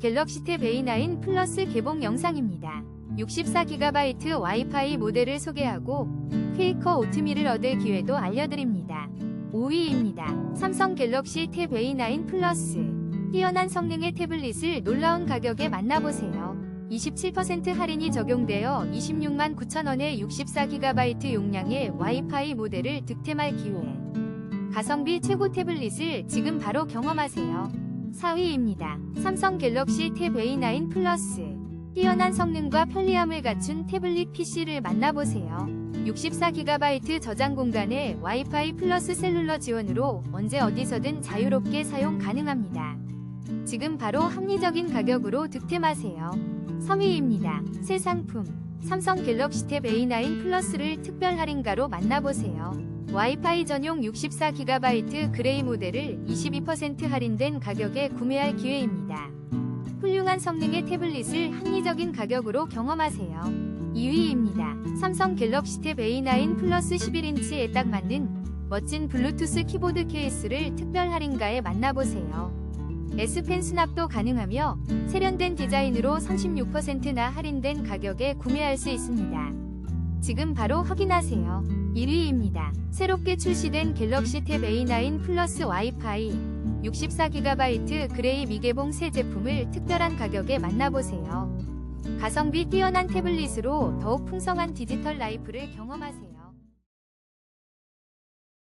갤럭시 탭 A9 플러스 개봉 영상입니다. 64GB 와이파이 모델을 소개하고 퀘이커 오트밀을 얻을 기회도 알려드립니다. 5위입니다. 삼성 갤럭시 탭 A9 플러스 뛰어난 성능의 태블릿을 놀라운 가격에 만나보세요. 27% 할인이 적용되어 26만 9천원의 64GB 용량의 와이파이 모델을 득템할 기회. 가성비 최고 태블릿을 지금 바로 경험하세요. 4위입니다. 삼성 갤럭시 탭 A9 플러스 뛰어난 성능과 편리함을 갖춘 태블릿 PC를 만나보세요. 64GB 저장 공간에 와이파이 플러스 셀룰러 지원으로 언제 어디서든 자유롭게 사용 가능합니다. 지금 바로 합리적인 가격으로 득템하세요. 3위입니다. 새 상품 삼성 갤럭시 탭 A9 플러스를 특별 할인가로 만나보세요. 와이파이 전용 64GB 그레이 모델을 22% 할인된 가격에 구매할 기회입니다. 훌륭한 성능의 태블릿을 합리적인 가격으로 경험하세요. 2위입니다. 삼성 갤럭시 탭 A9 플러스 11인치에 딱 맞는 멋진 블루투스 키보드 케이스를 특별 할인가에 만나보세요. S펜 수납도 가능하며 세련된 디자인으로 36%나 할인된 가격에 구매할 수 있습니다. 지금 바로 확인하세요. 1위입니다. 새롭게 출시된 갤럭시 탭 A9 플러스 와이파이 64GB 그레이 미개봉 새 제품을 특별한 가격에 만나보세요. 가성비 뛰어난 태블릿으로 더욱 풍성한 디지털 라이프를 경험하세요.